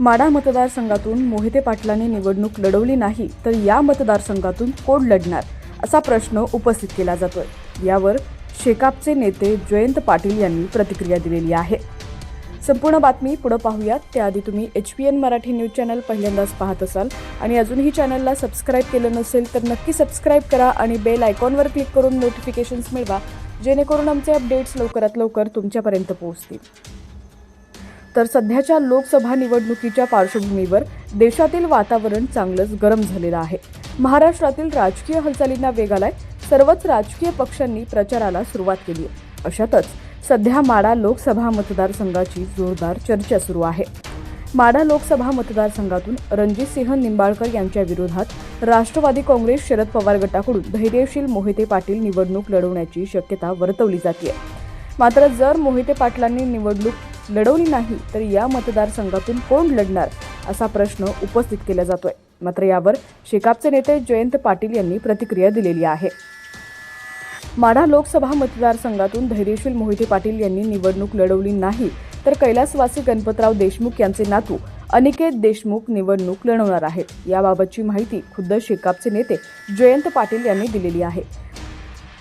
माडा मतदारसंघातून मोहिते पाटलांनी निवडणूक लढवली नाही तर या मतदारसंघातून कोण लढणार असा प्रश्न उपस्थित केला जातोय. यावर शेकापचे नेते जयंत पाटील यांनी प्रतिक्रिया दिलेली आहे. संपूर्ण बातमी पुढं पाहूयात. त्याआधी तुम्ही H P N Marathi news channel पहिल्यांदाच पाहत असाल आणि अजूनही चॅनलला सबस्क्राईब केलं नसेल तर नक्की सबस्क्राईब करा आणि बेल आयकॉनवर क्लिक करून नोटिफिकेशन्स मिळवा जेणेकरून आमचे अपडेट्स लवकरात लवकर तुमच्यापर्यंत पोहोचतील. तर सध्याच्या लोकसभा निवडणुकीच्या पार्श्वभूमीवर देशातील वातावरण चांगलंच गरम झालेलं आहे. महाराष्ट्रातील राजकीय हालचालींना वेग आलाय. सर्वच राजकीय पक्षांनी प्रचाराला सुरुवात केली आहे. अशातच सध्या माडा लोकसभा मतदारसंघाची जोरदार चर्चा सुरू आहे. माडा लोकसभा मतदारसंघातून रणजितसिंह निंबाळकर यांच्या विरोधात राष्ट्रवादी काँग्रेस शरद पवार गटाकडून धैर्यशील मोहिते पाटील निवडणूक लढवण्याची शक्यता वर्तवली जाते मात्र जर मोहिते पाटलांनी निवडणूक लढवली नाही तर या मतदारसंघातून कोण लढणार असा प्रश्न उपस्थित केला जातोय. मात्र यावर शेकापचे नेते जयंत पाटील यांनी प्रतिक्रिया दिलेली आहे. माढा लोकसभा मतदारसंघातून धैर्यशील मोहिते पाटील यांनी निवडणूक लढवली नाही तर कैलासवासी गणपतराव देशमुख यांचे नातू अनिकेत देशमुख निवडणूक लढवणार आहेत. याबाबतची माहिती खुद्द शेकापचे नेते जयंत पाटील यांनी दिलेली आहे.